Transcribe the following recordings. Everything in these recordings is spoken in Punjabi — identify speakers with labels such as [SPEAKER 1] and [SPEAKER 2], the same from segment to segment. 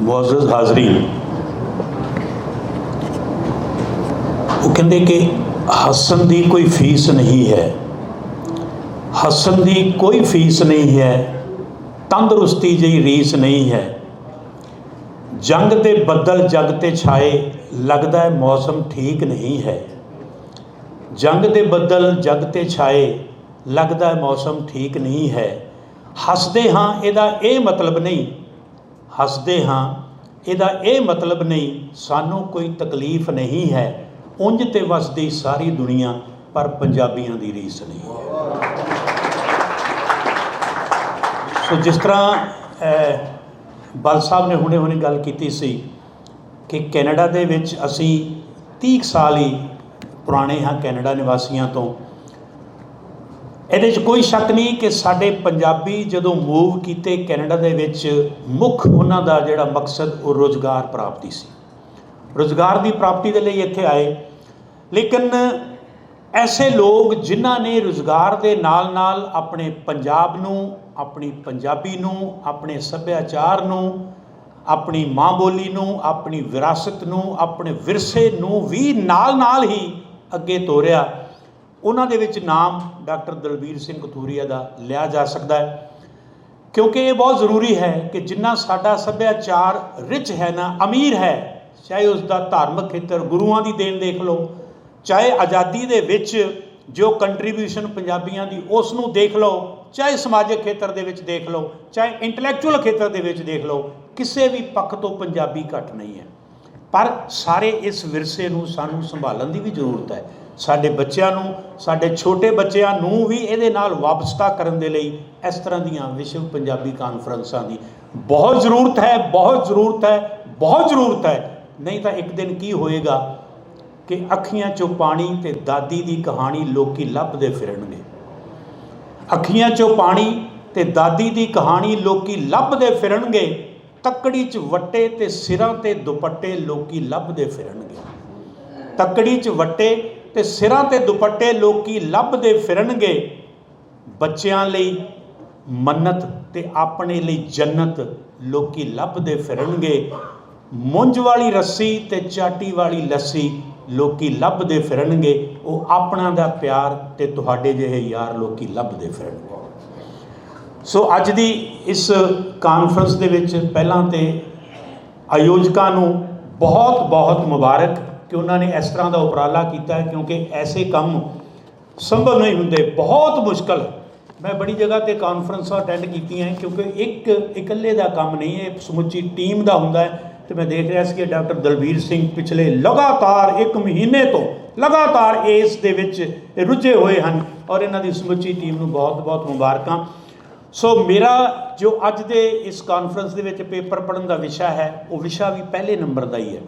[SPEAKER 1] ਮੁਅੱਜ਼ਜ਼ ਹਾਜ਼ਰੀਨ। ਉਹ ਕਹਿੰਦੇ ਕਿ ਹੱਸਣ ਦੀ ਕੋਈ ਫੀਸ ਨਹੀਂ ਹੈ। ਹੱਸਣ ਦੀ ਕੋਈ ਫੀਸ ਨਹੀਂ ਹੈ। ਤੰਦਰੁਸਤੀ ਜਿਹੀ ਰੀਸ ਨਹੀਂ ਹੈ। ਜੰਗ ਦੇ ਬੱਦਲ ਜਗ ਤੇ ਛਾਏ, ਲੱਗਦਾ ਹੈ ਮੌਸਮ ਠੀਕ ਨਹੀਂ ਹੈ। ਜੰਗ ਦੇ ਬੱਦਲ ਜਗ ਤੇ ਛਾਏ, ਲੱਗਦਾ ਹੈ ਮੌਸਮ ਠੀਕ ਨਹੀਂ ਹੈ। ਹੱਸਦੇ ਹਾਂ, ਇਹਦਾ ਇਹ ਮਤਲਬ ਨਹੀਂ ਹੱਸਦੇ ਹਾਂ, ਇਹਦਾ ਇਹ ਮਤਲਬ ਨਹੀਂ ਸਾਨੂੰ ਕੋਈ ਤਕਲੀਫ ਨਹੀਂ ਹੈ। ਉਂਝ ਤੇ ਵਸਦੀ ਸਾਰੀ ਦੁਨੀਆ, ਪਰ ਪੰਜਾਬੀਆਂ ਦੀ ਰੀਸ ਨਹੀਂ। ਸੋ ਜਿਸ ਤਰ੍ਹਾਂ ਬਲ ਸਾਹਿਬ ਨੇ ਹੁਣੇ ਹੁਣੇ ਗੱਲ ਕੀਤੀ ਸੀ ਕਿ ਕੈਨੇਡਾ ਦੇ ਵਿੱਚ ਅਸੀਂ 30 ਕੁ ਸਾਲ ਹੀ ਪੁਰਾਣੇ ਹਾਂ ਕੈਨੇਡਾ ਨਿਵਾਸੀਆਂ ਤੋਂ। ਇਹਦੇ 'ਚ ਕੋਈ ਸ਼ੱਕ ਨਹੀਂ ਕਿ ਸਾਡੇ ਪੰਜਾਬੀ ਜਦੋਂ ਮੂਵ ਕੀਤੇ ਕੈਨੇਡਾ ਦੇ ਵਿੱਚ, ਮੁੱਖ ਉਹਨਾਂ ਦਾ ਜਿਹੜਾ ਮਕਸਦ ਉਹ ਰੋਜ਼ਗਾਰ ਪ੍ਰਾਪਤੀ ਸੀ। ਰੋਜ਼ਗਾਰ ਦੀ ਪ੍ਰਾਪਤੀ ਦੇ ਲਈ ਇੱਥੇ ਆਏ। ਲੇਕਿਨ ਐਸੇ ਲੋਕ ਜਿਨ੍ਹਾਂ ਨੇ ਰੋਜ਼ਗਾਰ ਦੇ ਨਾਲ-ਨਾਲ ਆਪਣੇ ਪੰਜਾਬ ਨੂੰ, ਆਪਣੀ ਪੰਜਾਬੀ ਨੂੰ, ਆਪਣੇ ਸੱਭਿਆਚਾਰ ਨੂੰ, ਆਪਣੀ ਮਾਂ ਬੋਲੀ ਨੂੰ, ਆਪਣੀ ਵਿਰਾਸਤ ਨੂੰ, ਆਪਣੇ ਵਿਰਸੇ ਨੂੰ ਵੀ ਨਾਲ-ਨਾਲ ਹੀ ਅੱਗੇ ਤੋਰਿਆ। ਉਹਨਾਂ ਦੇ ਵਿੱਚ ਨਾਮ ਡਾਕਟਰ ਦਲਬੀਰ ਸਿੰਘ ਕਥੂਰੀਆ ਦਾ ਲਿਆ ਜਾ ਸਕਦਾ ਹੈ। ਕਿਉਂਕਿ ਇਹ ਬਹੁਤ ਜ਼ਰੂਰੀ ਹੈ ਕਿ ਜਿੰਨਾ ਸਾਡਾ ਸੱਭਿਆਚਾਰ ਰਿਚ ਹੈ ਨਾ, ਅਮੀਰ ਹੈ, ਚਾਹੇ ਉਸ ਦਾ ਧਾਰਮਿਕ ਖੇਤਰ ਗੁਰੂਆਂ ਦੀ ਦੇਣ ਦੇਖ ਲਓ, ਚਾਹੇ ਆਜ਼ਾਦੀ ਦੇ ਵਿੱਚ ਜੋ ਕੰਟਰੀਬਿਊਸ਼ਨ ਪੰਜਾਬੀਆਂ ਦੀ ਉਸ ਨੂੰ ਦੇਖ ਲਓ, ਚਾਹੇ ਸਮਾਜਿਕ ਖੇਤਰ ਦੇ ਵਿੱਚ ਦੇਖ ਲਓ, ਚਾਹੇ ਇੰਟੈਲੈਕਚੁਅਲ ਖੇਤਰ ਦੇ ਵਿੱਚ ਦੇਖ ਲਓ, ਕਿਸੇ ਵੀ ਪੱਖ ਤੋਂ ਪੰਜਾਬੀ ਘੱਟ ਨਹੀਂ ਹੈ। ਪਰ ਸਾਰੇ ਇਸ ਵਿਰਸੇ ਨੂੰ ਸਾਨੂੰ ਸੰਭਾਲਣ ਦੀ ਵੀ ਜ਼ਰੂਰਤ ਹੈ। ਸਾਡੇ ਬੱਚਿਆਂ ਨੂੰ, ਸਾਡੇ ਛੋਟੇ ਬੱਚਿਆਂ ਨੂੰ ਵੀ ਇਹਦੇ ਨਾਲ ਵਾਪਸਤਾ ਕਰਨ ਦੇ ਲਈ ਇਸ ਤਰ੍ਹਾਂ ਦੀਆਂ ਵਿਸ਼ਵ ਪੰਜਾਬੀ ਕਾਨਫਰੰਸਾਂ ਦੀ ਬਹੁਤ ਜ਼ਰੂਰਤ ਹੈ, ਬਹੁਤ ਜ਼ਰੂਰਤ ਹੈ, ਬਹੁਤ ਜ਼ਰੂਰਤ ਹੈ। ਨਹੀਂ ਤਾਂ ਇੱਕ ਦਿਨ ਕੀ ਹੋਏਗਾ ਕਿ ਅੱਖੀਆਂ 'ਚੋਂ ਪਾਣੀ ਤੇ ਦਾਦੀ ਦੀ ਕਹਾਣੀ ਲੋਕੀ ਲੱਭਦੇ ਫਿਰਨਗੇ। ਅੱਖੀਆਂ 'ਚੋਂ ਪਾਣੀ ਤੇ ਦਾਦੀ ਦੀ ਕਹਾਣੀ ਲੋਕੀ ਲੱਭਦੇ ਫਿਰਨਗੇ, ਤੱਕੜੀ 'ਚ ਵੱਟੇ ਤੇ ਸਿਰਾਂ ਤੇ ਦੁਪੱਟੇ ਲੋਕੀ ਲੱਭਦੇ ਫਿਰਨਗੇ। ਤੱਕੜੀ 'ਚ ਵੱਟੇ ਤੇ ਸਿਰਾਂ ਤੇ ਦੁਪੱਟੇ ਲੋਕੀ ਲੱਭਦੇ ਫਿਰਨਗੇ। ਬੱਚਿਆਂ ਲਈ ਮੰਨਤ ਤੇ ਆਪਣੇ ਲਈ ਜੰਨਤ ਲੋਕੀ ਲੱਭਦੇ ਫਿਰਨਗੇ। ਮੁੰਜ ਵਾਲੀ ਰੱਸੀ ਤੇ ਚਾਟੀ ਵਾਲੀ ਲੱਸੀ ਲੋਕੀ ਲੱਭਦੇ ਫਿਰਨਗੇ। ਉਹ ਆਪਣਾ ਦਾ ਪਿਆਰ ਤੇ ਤੁਹਾਡੇ ਜਿਹੇ ਯਾਰ ਲੋਕੀ ਲੱਭਦੇ ਫਿਰਨਗੇ। ਸੋ ਅੱਜ ਦੀ ਇਸ ਕਾਨਫਰੰਸ ਦੇ ਵਿੱਚ ਪਹਿਲਾਂ ਤੇ ਆਯੋਜਕਾਂ ਨੂੰ ਬਹੁਤ ਬਹੁਤ ਮੁਬਾਰਕ। ਕਿ ਉਹਨਾਂ ਨੇ ਇਸ ਤਰ੍ਹਾਂ ਦਾ ਉਪਰਾਲਾ ਕੀਤਾ ਕਿਉਂਕਿ ਐਸੇ ਕੰਮ ਸੰਭਵ ਨਹੀਂ ਹੁੰਦੇ। ਬਹੁਤ ਮੁਸ਼ਕਲ ਮੈਂ ਬੜੀ ਜਗ੍ਹਾ ਤੇ ਕਾਨਫਰੰਸਾਂ ਅਟੈਂਡ ਕੀਤੀਆਂ ਕਿਉਂਕਿ ਇੱਕ ਇਕੱਲੇ ਦਾ ਕੰਮ ਨਹੀਂ ਹੈ, ਸਮੁੱਚੀ ਟੀਮ ਦਾ ਹੁੰਦਾ ਹੈ। ਤੇ ਮੈਂ ਦੇਖ ਰਿਹਾ ਸੀ ਕਿ ਡਾਕਟਰ ਦਲਬੀਰ ਸਿੰਘ ਪਿਛਲੇ ਲਗਾਤਾਰ ਇੱਕ ਮਹੀਨੇ ਤੋਂ ਲਗਾਤਾਰ ਇਸ ਦੇ ਵਿੱਚ ਰੁੱਝੇ ਹੋਏ ਹਨ ਔਰ ਇਹਨਾਂ ਦੀ ਸਮੁੱਚੀ ਟੀਮ ਨੂੰ ਬਹੁਤ-ਬਹੁਤ ਮੁਬਾਰਕਾਂ। ਸੋ ਮੇਰਾ ਜੋ ਅੱਜ ਦੇ ਇਸ ਕਾਨਫਰੰਸ ਦੇ ਵਿੱਚ ਪੇਪਰ ਪੜਨ ਦਾ ਵਿਸ਼ਾ ਹੈ, ਉਹ ਵਿਸ਼ਾ ਵੀ ਪਹਿਲੇ ਨੰਬਰ ਦਾ ਹੀ ਹੈ।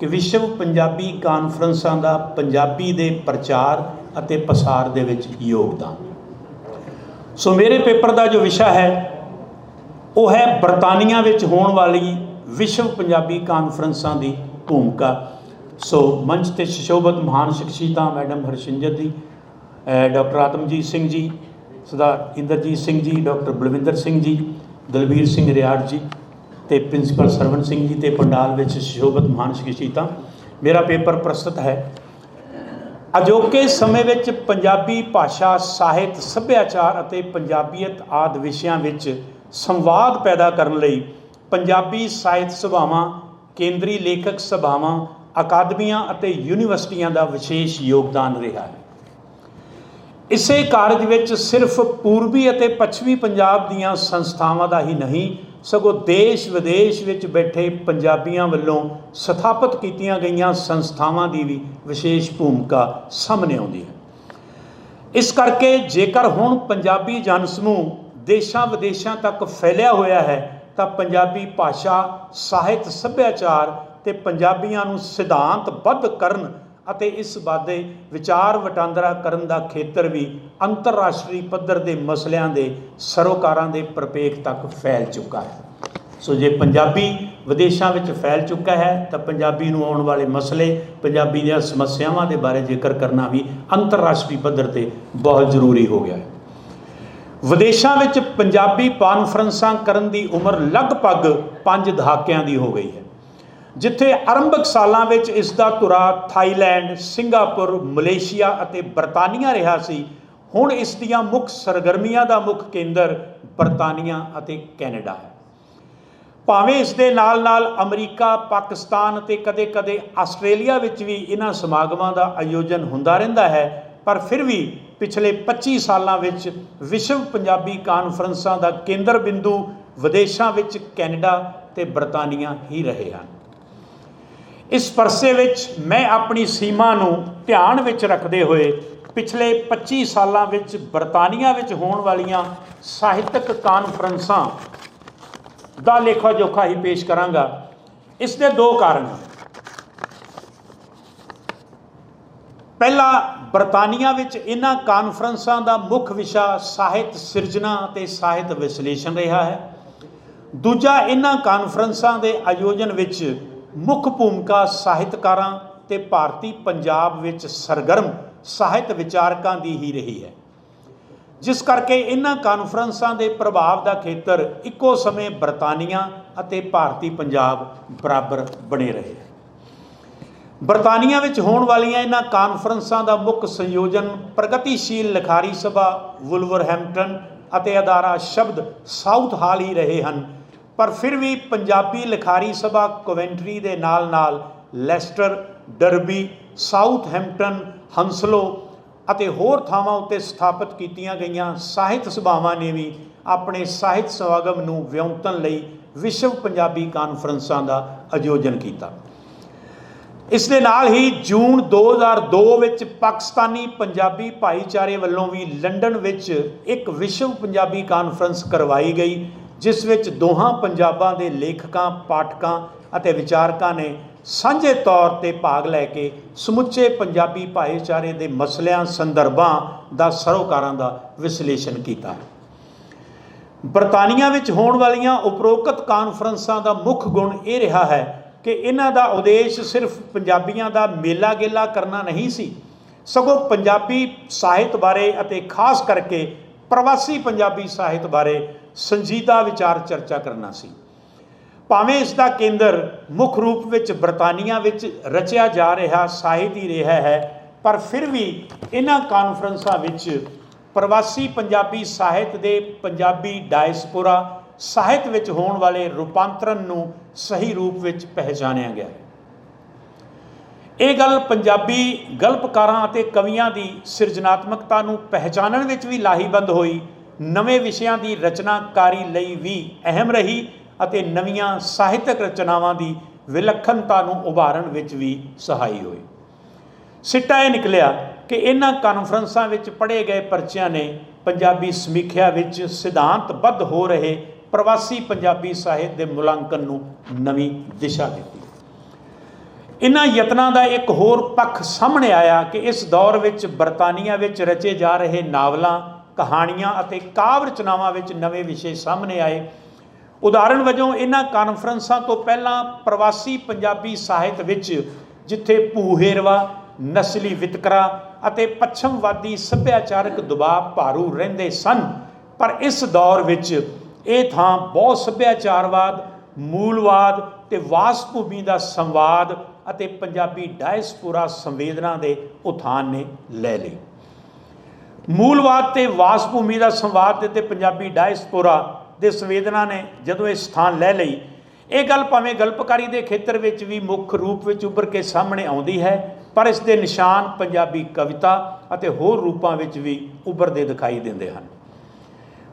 [SPEAKER 1] ਕਿ ਵਿਸ਼ਵ ਪੰਜਾਬੀ ਕਾਨਫਰੰਸਾਂ ਦਾ ਪੰਜਾਬੀ ਦੇ ਪ੍ਰਚਾਰ ਅਤੇ ਪਸਾਰ ਦੇ ਵਿੱਚ ਯੋਗਦਾਨ। ਸੋ ਮੇਰੇ ਪੇਪਰ ਦਾ ਜੋ ਵਿਸ਼ਾ ਹੈ, ਉਹ ਹੈ ਬਰਤਾਨੀਆ ਵਿੱਚ ਹੋਣ ਵਾਲੀ ਵਿਸ਼ਵ ਪੰਜਾਬੀ ਕਾਨਫਰੰਸਾਂ ਦੀ ਭੂਮਿਕਾ। ਸੋ ਮੰਚ ਤੇ ਸ਼ਿਸ਼ੋਭਤ ਮਹਾਨ ਸ਼ਖਸੀਅਤਾਂ ਮੈਡਮ ਹਰਸ਼ਿੰਦਰ ਜੀ ਡਾਕਟਰ ਆਤਮਜੀਤ ਸਿੰਘ ਜੀ, ਸਰਦਾਰ ਇੰਦਰਜੀਤ ਸਿੰਘ ਜੀ, ਡਾਕਟਰ ਬਲਵਿੰਦਰ ਸਿੰਘ ਜੀ, ਦਲਬੀਰ ਸਿੰਘ ਰਿਆੜ ਜੀ ਤੇ ਪ੍ਰਿੰਸੀਪਲ ਸਰਵਨ ਸਿੰਘ ਜੀ ਤੇ ਪੰਡਾਲ ਵਿੱਚ ਸ਼ਿਸ਼ੋਭਤ ਮਹਾਨ ਸ਼ਖਸੀਅਤਾਂ ਮੇਰਾ ਪੇਪਰ ਪ੍ਰਸਤੁਤ ਹੈ। ਅਜੋਕੇ ਸਮੇਂ ਵਿੱਚ ਪੰਜਾਬੀ ਭਾਸ਼ਾ, ਸਾਹਿਤ, ਸੱਭਿਆਚਾਰ ਅਤੇ ਪੰਜਾਬੀਅਤ ਆਦਿ ਵਿਸ਼ਿਆਂ ਵਿੱਚ ਸੰਵਾਦ ਪੈਦਾ ਕਰਨ ਲਈ ਪੰਜਾਬੀ ਸਾਹਿਤ ਸਭਾਵਾਂ, ਕੇਂਦਰੀ ਲੇਖਕ ਸਭਾਵਾਂ, ਅਕਾਦਮੀਆਂ ਅਤੇ ਯੂਨੀਵਰਸਿਟੀਆਂ ਦਾ ਵਿਸ਼ੇਸ਼ ਯੋਗਦਾਨ ਰਿਹਾ ਹੈ। ਇਸੇ ਕਾਰਜ ਵਿੱਚ ਸਿਰਫ ਪੂਰਬੀ ਅਤੇ ਪੱਛਮੀ ਪੰਜਾਬ ਦੀਆਂ ਸੰਸਥਾਵਾਂ ਦਾ ਹੀ ਨਹੀਂ ਸਗੋਂ ਦੇਸ਼ ਵਿਦੇਸ਼ ਵਿੱਚ ਬੈਠੇ ਪੰਜਾਬੀਆਂ ਵੱਲੋਂ ਸਥਾਪਿਤ ਕੀਤੀਆਂ ਗਈਆਂ ਸੰਸਥਾਵਾਂ ਦੀ ਵੀ ਵਿਸ਼ੇਸ਼ ਭੂਮਿਕਾ ਸਾਹਮਣੇ ਆਉਂਦੀ ਹੈ। ਇਸ ਕਰਕੇ ਜੇਕਰ ਹੁਣ ਪੰਜਾਬੀ ਜਨ ਸਮੂਹ ਦੇਸ਼ਾਂ ਵਿਦੇਸ਼ਾਂ ਤੱਕ ਫੈਲਿਆ ਹੋਇਆ ਹੈ, ਤਾਂ ਪੰਜਾਬੀ ਭਾਸ਼ਾ, ਸਾਹਿਤ, ਸੱਭਿਆਚਾਰ ਤੇ ਪੰਜਾਬੀਆਂ ਨੂੰ ਸਿਧਾਂਤਬੱਧ ਕਰਨ ਅਤੇ ਇਸ ਬਾਰੇ ਵਿਚਾਰ ਵਟਾਂਦਰਾ ਕਰਨ ਦਾ ਖੇਤਰ ਵੀ ਅੰਤਰਰਾਸ਼ਟਰੀ ਪੱਧਰ ਦੇ ਮਸਲਿਆਂ ਦੇ ਸਰੋਕਾਰਾਂ ਦੇ ਪ੍ਰਪੇਖ ਤੱਕ ਫੈਲ ਚੁੱਕਾ ਹੈ। ਸੋ ਜੇ ਪੰਜਾਬੀ ਵਿਦੇਸ਼ਾਂ ਵਿੱਚ ਫੈਲ ਚੁੱਕਾ ਹੈ, ਤਾਂ ਪੰਜਾਬੀ ਨੂੰ ਆਉਣ ਵਾਲੇ ਮਸਲੇ, ਪੰਜਾਬੀ ਦੀਆਂ ਸਮੱਸਿਆਵਾਂ ਦੇ ਬਾਰੇ ਜ਼ਿਕਰ ਕਰਨਾ ਵੀ ਅੰਤਰਰਾਸ਼ਟਰੀ ਪੱਧਰ ਤੇ ਬਹੁਤ ਜ਼ਰੂਰੀ ਹੋ ਗਿਆ ਹੈ। ਵਿਦੇਸ਼ਾਂ ਵਿੱਚ ਪੰਜਾਬੀ ਕਾਨਫਰੰਸਾਂ ਕਰਨ ਦੀ ਉਮਰ ਲਗਭਗ 5 ਦਹਾਕਿਆਂ ਦੀ ਹੋ ਗਈ ਹੈ। ਜਿੱਥੇ ਆਰੰਭਕ ਸਾਲਾਂ ਵਿੱਚ ਇਸ ਦਾ ਧੁਰਾ ਥਾਈਲੈਂਡ, ਸਿੰਗਾਪੁਰ, ਮਲੇਸ਼ੀਆ ਅਤੇ ਬਰਤਾਨੀਆ ਰਿਹਾ ਸੀ, ਹੁਣ ਇਸ ਦੀਆਂ ਮੁੱਖ ਸਰਗਰਮੀਆਂ ਦਾ ਮੁੱਖ ਕੇਂਦਰ ਬਰਤਾਨੀਆ ਅਤੇ ਕੈਨੇਡਾ ਹੈ। ਭਾਵੇਂ ਇਸ ਦੇ ਨਾਲ-ਨਾਲ ਅਮਰੀਕਾ, ਪਾਕਿਸਤਾਨ ਅਤੇ ਕਦੇ-ਕਦੇ ਆਸਟ੍ਰੇਲੀਆ ਵਿੱਚ ਵੀ ਇਹਨਾਂ ਸਮਾਗਮਾਂ ਦਾ ਆਯੋਜਨ ਹੁੰਦਾ ਰਹਿੰਦਾ ਹੈ, ਪਰ ਫਿਰ ਵੀ ਪਿਛਲੇ 25 ਸਾਲਾਂ ਵਿੱਚ ਵਿਸ਼ਵ ਪੰਜਾਬੀ ਕਾਨਫਰੰਸਾਂ ਦਾ ਕੇਂਦਰ ਬਿੰਦੂ ਵਿਦੇਸ਼ਾਂ ਵਿੱਚ ਕੈਨੇਡਾ ਤੇ ਬਰਤਾਨੀਆ ਹੀ ਰਹੇ ਹਨ। ਇਸ ਪਰਸੇ ਵਿੱਚ ਮੈਂ ਆਪਣੀ ਸੀਮਾ ਨੂੰ ਧਿਆਨ ਵਿੱਚ ਰੱਖਦੇ ਹੋਏ ਪਿਛਲੇ 25 ਸਾਲਾਂ ਵਿੱਚ ਬਰਤਾਨੀਆ ਵਿੱਚ ਹੋਣ ਵਾਲੀਆਂ ਸਾਹਿਤਕ ਕਾਨਫਰੰਸਾਂ ਦਾ ਲੇਖਾ ਜੋਖਾ ਹੀ ਪੇਸ਼ ਕਰਾਂਗਾ। ਇਸ ਦੇ ਦੋ ਕਾਰਨ। ਪਹਿਲਾ, ਬਰਤਾਨੀਆ ਵਿੱਚ ਇਹਨਾਂ ਕਾਨਫਰੰਸਾਂ ਦਾ ਮੁੱਖ ਵਿਸ਼ਾ ਸਾਹਿਤ ਸਿਰਜਣਾ ਅਤੇ ਸਾਹਿਤ ਵਿਸ਼ਲੇਸ਼ਣ ਰਿਹਾ ਹੈ। ਦੂਜਾ, ਇਹਨਾਂ ਕਾਨਫਰੰਸਾਂ ਦੇ ਆਯੋਜਨ ਵਿੱਚ ਮੁੱਖ ਭੂਮਿਕਾ ਸਾਹਿਤਕਾਰਾਂ ਤੇ ਭਾਰਤੀ ਪੰਜਾਬ ਵਿੱਚ ਸਰਗਰਮ ਸਾਹਿਤ ਵਿਚਾਰਕਾਂ ਦੀ ਹੀ ਰਹੀ ਹੈ। ਜਿਸ ਕਰਕੇ ਇਹਨਾਂ ਕਾਨਫਰੰਸਾਂ ਦੇ ਪ੍ਰਭਾਵ ਦਾ ਖੇਤਰ ਇੱਕੋ ਸਮੇਂ ਬਰਤਾਨੀਆ ਅਤੇ ਭਾਰਤੀ ਪੰਜਾਬ ਬਰਾਬਰ ਬਣੇ ਰਹੇ। ਬਰਤਾਨੀਆ ਵਿੱਚ ਹੋਣ ਵਾਲੀਆਂ ਇਹਨਾਂ ਕਾਨਫਰੰਸਾਂ ਦਾ ਮੁੱਖ ਸੰਯੋਜਨ ਪ੍ਰਗਤੀਸ਼ੀਲ ਲਿਖਾਰੀ ਸਭਾ ਵੁਲਵਰਹੈਂਪਟਨ ਅਤੇ ਅਦਾਰਾ ਸ਼ਬਦ ਸਾਊਥ ਹਾਲ ਹੀ ਰਹੇ ਹਨ। ਪਰ ਫਿਰ ਵੀ ਪੰਜਾਬੀ ਲਿਖਾਰੀ ਸਭਾ ਕੋਵੈਂਟਰੀ ਦੇ ਨਾਲ-ਨਾਲ Leicester Derby Southampton Hounslow ਅਤੇ ਹੋਰ ਥਾਵਾਂ ਉੱਤੇ ਸਥਾਪਿਤ ਕੀਤੀਆਂ ਗਈਆਂ ਸਾਹਿਤ ਸਭਾਵਾਂ ਨੇ ਵੀ ਆਪਣੇ ਸਾਹਿਤ ਸਮਾਗਮ ਨੂੰ ਵਿਉਂਤਣ ਲਈ ਵਿਸ਼ਵ ਪੰਜਾਬੀ ਕਾਨਫਰੰਸਾਂ ਦਾ ਆਯੋਜਨ ਕੀਤਾ। ਇਸ ਦੇ ਨਾਲ ਹੀ ਜੂਨ 2002 ਵਿੱਚ ਪਾਕਿਸਤਾਨੀ ਪੰਜਾਬੀ ਭਾਈਚਾਰੇ ਵੱਲੋਂ ਵੀ ਲੰਡਨ ਵਿੱਚ ਇੱਕ ਵਿਸ਼ਵ ਪੰਜਾਬੀ ਕਾਨਫਰੰਸ ਕਰਵਾਈ ਗਈ ਜਿਸ ਵਿੱਚ ਦੋਹਾਂ ਪੰਜਾਬਾਂ ਦੇ ਲੇਖਕਾਂ, ਪਾਠਕਾਂ ਅਤੇ ਵਿਚਾਰਕਾਂ ਨੇ ਸਾਂਝੇ ਤੌਰ ਤੇ ਭਾਗ ਲੈ ਕੇ ਸਮੁੱਚੇ ਪੰਜਾਬੀ ਭਾਈਚਾਰੇ ਦੇ ਮਸਲਿਆਂ, ਸੰਦਰਭਾਂ ਦਾ ਸਰੋਕਾਰਾਂ ਦਾ ਵਿਸ਼ਲੇਸ਼ਣ ਕੀਤਾ। ਬਰਤਾਨੀਆ ਵਿੱਚ ਹੋਣ ਵਾਲੀਆਂ ਉਪਰੋਕਤ ਕਾਨਫਰੰਸਾਂ ਦਾ ਮੁੱਖ ਗੁਣ ਇਹ ਰਿਹਾ ਹੈ ਕਿ ਇਹਨਾਂ ਦਾ ਉਦੇਸ਼ ਸਿਰਫ ਪੰਜਾਬੀਆਂ ਦਾ ਮੇਲਾ ਗੇਲਾ ਕਰਨਾ ਨਹੀਂ ਸੀ। ਸਗੋਂ ਪੰਜਾਬੀ ਸਾਹਿਤ ਬਾਰੇ ਅਤੇ ਖਾਸ ਕਰਕੇ ਪ੍ਰਵਾਸੀ ਪੰਜਾਬੀ ਸਾਹਿਤ ਬਾਰੇ ਸੰਜੀਦਾ ਵਿਚਾਰ ਚਰਚਾ ਕਰਨਾ ਸੀ। ਭਾਵੇਂ ਇਸ ਦਾ ਕੇਂਦਰ ਮੁੱਖ ਰੂਪ ਵਿੱਚ ਬਰਤਾਨੀਆ ਵਿੱਚ ਰਚਿਆ ਜਾ ਰਿਹਾ ਸਾਹਿਤ ਹੀ ਰਿਹਾ ਹੈ, ਪਰ ਫਿਰ ਵੀ ਇਹਨਾਂ ਕਾਨਫਰੰਸਾਂ ਵਿੱਚ ਪ੍ਰਵਾਸੀ ਪੰਜਾਬੀ ਸਾਹਿਤ ਦੇ ਪੰਜਾਬੀ ਡਾਇਸਪੋਰਾ ਸਾਹਿਤ ਵਿੱਚ ਹੋਣ ਵਾਲੇ ਰੂਪਾਂਤਰਣ ਨੂੰ ਸਹੀ ਰੂਪ ਵਿੱਚ ਪਹਿਚਾਨਿਆ ਗਿਆ ਇਹ ਗੱਲ ਪੰਜਾਬੀ ਗਲਪਕਾਰਾਂ ਅਤੇ ਕਵੀਆਂ ਦੀ ਸਿਰਜਣਾਤਮਕਤਾ ਨੂੰ ਪਹਿਚਾਨਣ ਵਿੱਚ ਵੀ ਲਾਹੀਬੰਦ ਹੋਈ ਨਵੇਂ ਵਿਸ਼ਿਆਂ ਦੀ ਰਚਨਾਕਾਰੀ ਲਈ ਵੀ ਅਹਿਮ ਰਹੀ ਅਤੇ ਨਵੀਆਂ ਸਾਹਿਤਕ ਰਚਨਾਵਾਂ ਦੀ ਵਿਲੱਖਣਤਾ ਨੂੰ ਉਭਾਰਨ ਵਿੱਚ ਵੀ ਸਹਾਈ ਹੋਈ। ਸਿੱਟਾ ਇਹ ਨਿਕਲਿਆ ਕਿ ਇਹਨਾਂ ਕਾਨਫਰੰਸਾਂ ਵਿੱਚ ਪੜ੍ਹੇ ਗਏ ਪਰਚਿਆਂ ਨੇ ਪੰਜਾਬੀ ਸਮੀਖਿਆ ਵਿੱਚ ਸਿਧਾਂਤਬੱਧ ਹੋ ਰਹੇ ਪ੍ਰਵਾਸੀ ਪੰਜਾਬੀ ਸਾਹਿਤ ਦੇ ਮੁਲਾਂਕਣ ਨੂੰ ਨਵੀਂ ਦਿਸ਼ਾ ਦਿੱਤੀ। ਇਹਨਾਂ ਯਤਨਾਂ ਦਾ ਇੱਕ ਹੋਰ ਪੱਖ ਸਾਹਮਣੇ ਆਇਆ ਕਿ ਇਸ ਦੌਰ ਵਿੱਚ ਬਰਤਾਨੀਆ ਵਿੱਚ ਰਚੇ ਜਾ ਰਹੇ ਨਾਵਲਾਂ ਕਹਾਣੀਆਂ ਅਤੇ ਕਾਵ ਰਚਨਾਵਾਂ ਵਿੱਚ ਨਵੇਂ ਵਿਸ਼ੇ ਸਾਹਮਣੇ ਆਏ। ਉਦਾਹਰਣ ਵਜੋਂ, ਇਹਨਾਂ ਕਾਨਫਰੰਸਾਂ ਤੋਂ ਪਹਿਲਾਂ ਪ੍ਰਵਾਸੀ ਪੰਜਾਬੀ ਸਾਹਿਤ ਵਿੱਚ, ਜਿੱਥੇ ਭੂਹੇਰਵਾ ਨਸਲੀ ਵਿਤਕਰਾ ਅਤੇ ਪੱਛਮਵਾਦੀ ਸੱਭਿਆਚਾਰਕ ਦਬਾਅ ਭਾਰੂ ਰਹਿੰਦੇ ਸਨ। ਪਰ ਇਸ ਦੌਰ ਵਿੱਚ ਇਹ ਥਾਂ ਬਹੁਤ ਸੱਭਿਆਚਾਰਵਾਦ, ਮੂਲਵਾਦ ਤੇ ਵਾਸ ਭੂਮੀ ਦਾ ਸੰਵਾਦ ਅਤੇ ਪੰਜਾਬੀ ਡਾਇਸਪੋਰਾ ਸੰਵੇਦਨਾ ਦੇ ਉਥਾਨ ਨੇ ਲੈ ਲਈ। ਮੂਲਵਾਦ ਤੇ ਵਾਸ ਭੂਮੀ ਦਾ ਸੰਵਾਦ ਦੇ ਤੇ ਪੰਜਾਬੀ ਡਾਇਸਪੋਰਾ ਦੇ ਸੰਵੇਦਨਾ ਨੇ ਜਦੋਂ ਇਹ ਸਥਾਨ ਲੈ ਲਈ, ਇਹ ਗੱਲ ਭਾਵੇਂ ਗਲਪਕਾਰੀ ਦੇ ਖੇਤਰ ਵਿੱਚ ਵੀ ਮੁੱਖ ਰੂਪ ਵਿੱਚ ਉੱਭਰ ਕੇ ਸਾਹਮਣੇ ਆਉਂਦੀ ਹੈ, ਪਰ ਇਸ ਦੇ ਨਿਸ਼ਾਨ ਪੰਜਾਬੀ ਕਵਿਤਾ ਅਤੇ ਹੋਰ ਰੂਪਾਂ ਵਿੱਚ ਵੀ ਉੱਭਰਦੇ ਦਿਖਾਈ ਦਿੰਦੇ ਹਨ।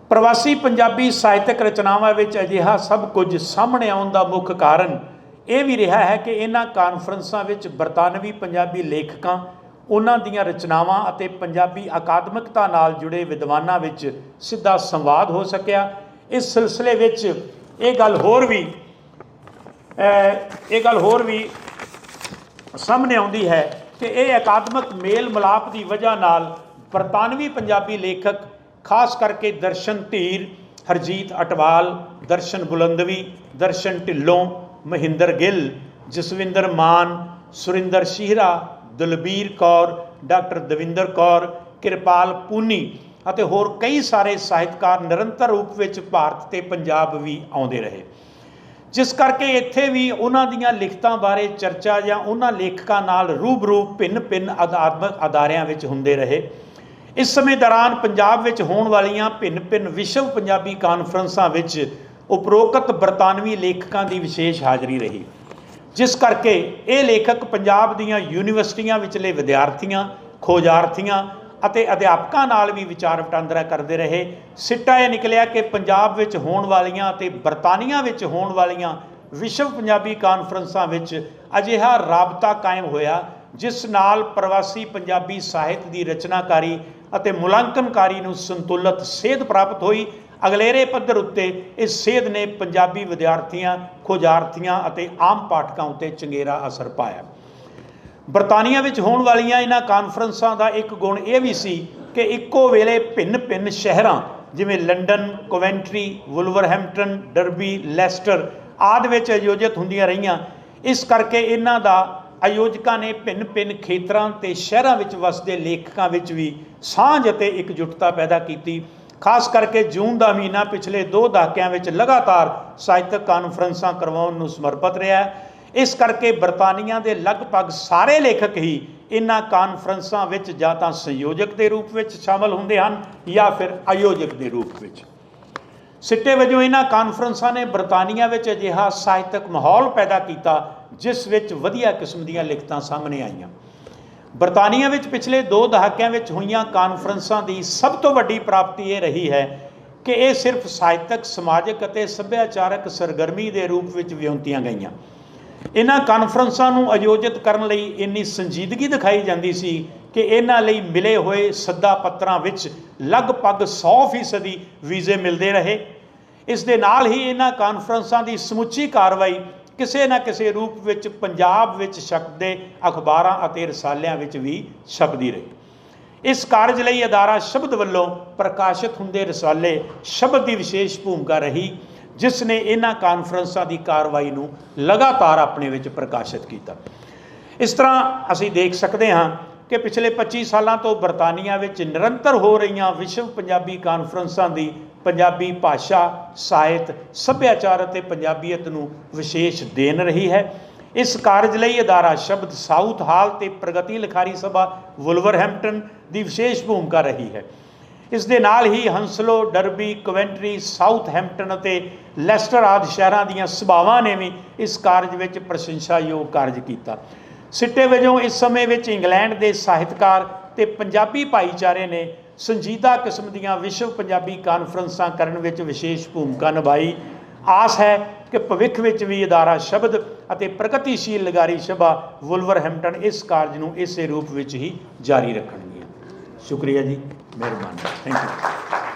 [SPEAKER 1] ਪ੍ਰਵਾਸੀ ਪੰਜਾਬੀ ਸਾਹਿਤਕ ਰਚਨਾਵਾਂ ਵਿੱਚ ਅਜਿਹਾ ਸਭ ਕੁਝ ਸਾਹਮਣੇ ਆਉਣ ਦਾ ਮੁੱਖ ਕਾਰਨ ਇਹ ਵੀ ਰਿਹਾ ਹੈ ਕਿ ਇਹਨਾਂ ਕਾਨਫਰੰਸਾਂ ਵਿੱਚ ਬਰਤਾਨਵੀ ਪੰਜਾਬੀ ਲੇਖਕਾਂ ਉਹਨਾਂ ਦੀਆਂ ਰਚਨਾਵਾਂ ਅਤੇ ਪੰਜਾਬੀ ਅਕਾਦਮਿਕਤਾ ਨਾਲ ਜੁੜੇ ਵਿਦਵਾਨਾਂ ਵਿੱਚ ਸਿੱਧਾ ਸੰਵਾਦ ਹੋ ਸਕਿਆ। ਇਸ ਸਿਲਸਿਲੇ ਵਿੱਚ ਇਹ ਗੱਲ ਹੋਰ ਵੀ ਇਹ ਗੱਲ ਹੋਰ ਵੀ ਸਾਹਮਣੇ ਆਉਂਦੀ ਹੈ ਕਿ ਇਹ ਅਕਾਦਮਿਕ ਮੇਲ ਮਿਲਾਪ ਦੀ ਵਜ੍ਹਾ ਨਾਲ ਬਰਤਾਨਵੀ ਪੰਜਾਬੀ ਲੇਖਕ, ਖਾਸ ਕਰਕੇ ਦਰਸ਼ਨ ਧੀਰ, ਹਰਜੀਤ ਅਟਵਾਲ, ਦਰਸ਼ਨ ਬੁਲੰਦਵੀ, ਦਰਸ਼ਨ ਢਿੱਲੋਂ, ਮਹਿੰਦਰ ਗਿੱਲ, ਜਸਵਿੰਦਰ ਮਾਨ, ਸੁਰਿੰਦਰ ਸ਼ੀਹਰਾ ਦਲਬੀਰ ਕੌਰ, ਡਾਕਟਰ ਦਵਿੰਦਰ ਕੌਰ, ਕਿਰਪਾਲ ਪੂਨੀ ਅਤੇ ਹੋਰ ਕਈ ਸਾਰੇ ਸਾਹਿਤਕਾਰ ਨਿਰੰਤਰ ਰੂਪ ਵਿੱਚ ਭਾਰਤ ਤੇ ਪੰਜਾਬ ਵੀ ਆਉਂਦੇ ਰਹੇ। ਜਿਸ ਕਰਕੇ ਇੱਥੇ ਵੀ ਉਹਨਾਂ ਦੀਆਂ ਲਿਖਤਾਂ ਬਾਰੇ ਚਰਚਾ ਜਾਂ ਉਹਨਾਂ ਲੇਖਕਾਂ ਨਾਲ ਰੂਬਰੂ ਭਿੰਨ-ਭਿੰਨ ਅਧਾਤਮਕ ਅਦਾਰਿਆਂ ਵਿੱਚ ਹੁੰਦੇ ਰਹੇ। ਇਸ ਸਮੇਂ ਦੌਰਾਨ ਪੰਜਾਬ ਵਿੱਚ ਹੋਣ ਵਾਲੀਆਂ ਭਿੰਨ-ਭਿੰਨ ਵਿਸ਼ਵ ਪੰਜਾਬੀ ਕਾਨਫਰੰਸਾਂ ਵਿੱਚ ਉਪਰੋਕਤ ਬਰਤਾਨਵੀ ਲੇਖਕਾਂ ਦੀ ਵਿਸ਼ੇਸ਼ ਹਾਜ਼ਰੀ ਰਹੀ। ਜਿਸ ਕਰਕੇ ਇਹ ਲੇਖਕ ਪੰਜਾਬ ਦੀਆਂ ਯੂਨੀਵਰਸਿਟੀਆਂ ਵਿਚਲੇ ਵਿਦਿਆਰਥੀਆਂ, ਖੋਜਾਰਥੀਆਂ ਅਤੇ ਅਧਿਆਪਕਾਂ ਨਾਲ ਵੀ ਵਿਚਾਰ ਵਟਾਂਦਰਾ ਕਰਦੇ ਰਹੇ। ਸਿੱਟਾ ਇਹ ਨਿਕਲਿਆ ਕਿ ਪੰਜਾਬ ਵਿੱਚ ਹੋਣ ਵਾਲੀਆਂ ਅਤੇ ਬਰਤਾਨੀਆ ਵਿੱਚ ਹੋਣ ਵਾਲੀਆਂ ਵਿਸ਼ਵ ਪੰਜਾਬੀ ਕਾਨਫਰੰਸਾਂ ਵਿੱਚ ਅਜਿਹਾ ਰਾਬਤਾ ਕਾਇਮ ਹੋਇਆ, ਜਿਸ ਨਾਲ ਪ੍ਰਵਾਸੀ ਪੰਜਾਬੀ ਸਾਹਿਤ ਦੀ ਰਚਨਾਕਾਰੀ ਅਤੇ ਮੁਲਾਂਕਣਕਾਰੀ ਨੂੰ ਸੰਤੁਲਿਤ ਸੇਧ ਪ੍ਰਾਪਤ ਹੋਈ ਅਗਲੇਰੇ ਪੱਧਰ ਉੱਤੇ ਇਸ ਸੇਧ ਨੇ ਪੰਜਾਬੀ ਵਿਦਿਆਰਥੀਆਂ ਖੋਜਾਰਥੀਆਂ ਅਤੇ ਆਮ ਪਾਠਕਾਂ ਉੱਤੇ ਚੰਗੇਰਾ ਅਸਰ ਪਾਇਆ। ਬਰਤਾਨੀਆ ਵਿੱਚ ਹੋਣ ਵਾਲੀਆਂ ਇਹਨਾਂ ਕਾਨਫਰੰਸਾਂ ਦਾ ਇੱਕ ਗੁਣ ਇਹ ਵੀ ਸੀ ਕਿ ਇੱਕੋ ਵੇਲੇ ਭਿੰਨ-ਭਿੰਨ ਸ਼ਹਿਰਾਂ ਜਿਵੇਂ London, Coventry, Wolverhampton, Derby, Leicester ਆਦਿ ਵਿੱਚ ਆਯੋਜਿਤ ਹੁੰਦੀਆਂ ਰਹੀਆਂ। ਇਸ ਕਰਕੇ ਇਹਨਾਂ ਦਾ ਆਯੋਜਕਾਂ ਨੇ ਭਿੰਨ-ਭਿੰਨ ਖੇਤਰਾਂ ਤੇ ਸ਼ਹਿਰਾਂ ਵਿੱਚ ਵਸਦੇ ਲੇਖਕਾਂ ਵਿੱਚ ਵੀ ਸਾਂਝ ਅਤੇ ਇਕਜੁੱਟਤਾ ਪੈਦਾ ਕੀਤੀ। ਖਾਸ ਕਰਕੇ ਜੂਨ ਦਾ ਮਹੀਨਾ ਪਿਛਲੇ 2 ਦਹਾਕਿਆਂ ਵਿੱਚ ਲਗਾਤਾਰ ਸਾਹਿਤਕ ਕਾਨਫਰੰਸਾਂ ਕਰਵਾਉਣ ਨੂੰ ਸਮਰਪਿਤ ਰਿਹਾ ਹੈ। ਇਸ ਕਰਕੇ ਬਰਤਾਨੀਆ ਦੇ ਲਗਭਗ ਸਾਰੇ ਲੇਖਕ ਹੀ ਇਹਨਾਂ ਕਾਨਫਰੰਸਾਂ ਵਿੱਚ ਜਾਂ ਤਾਂ ਸੰਯੋਜਕ ਦੇ ਰੂਪ ਵਿੱਚ ਸ਼ਾਮਲ ਹੁੰਦੇ ਹਨ ਜਾਂ ਫਿਰ ਆਯੋਜਕ ਦੇ ਰੂਪ ਵਿੱਚ। ਸਿੱਟੇ ਵਜੋਂ ਇਹਨਾਂ ਕਾਨਫਰੰਸਾਂ ਨੇ ਬਰਤਾਨੀਆ ਵਿੱਚ ਅਜਿਹਾ ਸਾਹਿਤਕ ਮਾਹੌਲ ਪੈਦਾ ਕੀਤਾ, ਜਿਸ ਵਿੱਚ ਵਧੀਆ ਕਿਸਮ ਦੀਆਂ ਲਿਖਤਾਂ ਸਾਹਮਣੇ ਆਈਆਂ। ਬਰਤਾਨੀਆ ਵਿੱਚ ਪਿਛਲੇ 2 ਦਹਾਕਿਆਂ ਵਿੱਚ ਹੋਈਆਂ ਕਾਨਫਰੰਸਾਂ ਦੀ ਸਭ ਤੋਂ ਵੱਡੀ ਪ੍ਰਾਪਤੀ ਇਹ ਰਹੀ ਹੈ ਕਿ ਇਹ ਸਿਰਫ ਸਾਹਿਤਕ, ਸਮਾਜਿਕ ਅਤੇ ਸੱਭਿਆਚਾਰਕ ਸਰਗਰਮੀ ਦੇ ਰੂਪ ਵਿੱਚ ਵਿਉਂਤੀਆਂ ਗਈਆਂ। ਇਹਨਾਂ ਕਾਨਫਰੰਸਾਂ ਨੂੰ ਆਯੋਜਿਤ ਕਰਨ ਲਈ ਇੰਨੀ ਸੰਜੀਦਗੀ ਦਿਖਾਈ ਜਾਂਦੀ ਸੀ ਕਿ ਇਹਨਾਂ ਲਈ ਮਿਲੇ ਹੋਏ ਸੱਦਾ ਪੱਤਰਾਂ ਵਿੱਚ ਲਗਭਗ 100% ਵੀਜ਼ੇ ਮਿਲਦੇ ਰਹੇ। ਇਸ ਦੇ ਨਾਲ ਹੀ ਇਹਨਾਂ ਕਾਨਫਰੰਸਾਂ ਦੀ ਸਮੁੱਚੀ ਕਾਰਵਾਈ ਕਿਸੇ ਨਾ ਕਿਸੇ ਰੂਪ ਵਿੱਚ ਪੰਜਾਬ ਵਿੱਚ ਛਪਦੇ ਅਖਬਾਰਾਂ ਅਤੇ ਰਸਾਲਿਆਂ ਵਿੱਚ ਵੀ ਛਪਦੀ ਰਹੀ। ਇਸ ਕਾਰਜ ਲਈ ਅਦਾਰਾ ਸ਼ਬਦ ਵੱਲੋਂ ਪ੍ਰਕਾਸ਼ਿਤ ਹੁੰਦੇ ਰਸਾਲੇ ਸ਼ਬਦ ਦੀ ਵਿਸ਼ੇਸ਼ ਭੂਮਿਕਾ ਰਹੀ, ਜਿਸ ਨੇ ਇਹਨਾਂ ਕਾਨਫਰੰਸਾਂ ਦੀ ਕਾਰਵਾਈ ਨੂੰ ਲਗਾਤਾਰ ਆਪਣੇ ਵਿੱਚ ਪ੍ਰਕਾਸ਼ਿਤ ਕੀਤਾ। ਇਸ ਤਰ੍ਹਾਂ ਅਸੀਂ ਦੇਖ ਸਕਦੇ ਹਾਂ ਕਿ ਪਿਛਲੇ 25 ਸਾਲਾਂ ਤੋਂ ਬਰਤਾਨੀਆ ਵਿੱਚ ਨਿਰੰਤਰ ਹੋ ਰਹੀਆਂ ਵਿਸ਼ਵ ਪੰਜਾਬੀ ਕਾਨਫਰੰਸਾਂ ਦੀ ਪੰਜਾਬੀ ਭਾਸ਼ਾ, ਸਾਹਿਤ, ਸੱਭਿਆਚਾਰ ਅਤੇ ਪੰਜਾਬੀਅਤ ਨੂੰ ਵਿਸ਼ੇਸ਼ ਦੇਣ ਰਹੀ ਹੈ। ਇਸ ਕਾਰਜ ਲਈ ਅਦਾਰਾ ਸ਼ਬਦ ਸਾਊਥ ਹਾਲ ਤੇ ਪ੍ਰਗਤੀ ਲਿਖਾਰੀ ਸਭਾ ਵੁਲਵਰਹੈਂਪਟਨ ਦੀ ਵਿਸ਼ੇਸ਼ ਭੂਮਿਕਾ ਰਹੀ ਹੈ। ਇਸ ਦੇ ਨਾਲ ਹੀ Hounslow, Derby, Coventry Southampton ਅਤੇ ਲੈਸਟਰ ਆਦਿ ਸ਼ਹਿਰਾਂ ਦੀਆਂ ਸਭਾਵਾਂ ਨੇ ਵੀ ਇਸ ਕਾਰਜ ਵਿੱਚ ਪ੍ਰਸ਼ੰਸਾਯੋਗ ਕਾਰਜ ਕੀਤਾ। ਸਿੱਟੇ ਵਜੋਂ ਇਸ ਸਮੇਂ ਵਿੱਚ ਇੰਗਲੈਂਡ ਦੇ ਸਾਹਿਤਕਾਰ ਤੇ ਪੰਜਾਬੀ ਭਾਈਚਾਰੇ ਨੇ ਸੰਜੀਦਾ ਕਿਸਮ ਦੀਆਂ ਵਿਸ਼ਵ ਪੰਜਾਬੀ ਕਾਨਫਰੰਸਾਂ ਕਰਨ ਵਿੱਚ ਵਿਸ਼ੇਸ਼ ਭੂਮਿਕਾ ਨਿਭਾਈ। ਆਸ ਹੈ ਕਿ ਭਵਿੱਖ ਵਿੱਚ ਵੀ ਅਦਾਰਾ ਸ਼ਬਦ ਅਤੇ ਪ੍ਰਗਤੀਸ਼ੀਲ ਲਗਾਰੀ ਸਭਾ ਵੁਲਵਰਹੈਂਪਟਨ ਇਸ ਕਾਰਜ ਨੂੰ ਇਸੇ ਰੂਪ ਵਿੱਚ ਹੀ ਜਾਰੀ ਰੱਖਣਗੀਆਂ। ਸ਼ੁਕਰੀਆ ਜੀ, ਮਿਹਰਬਾਨੀ। Thank you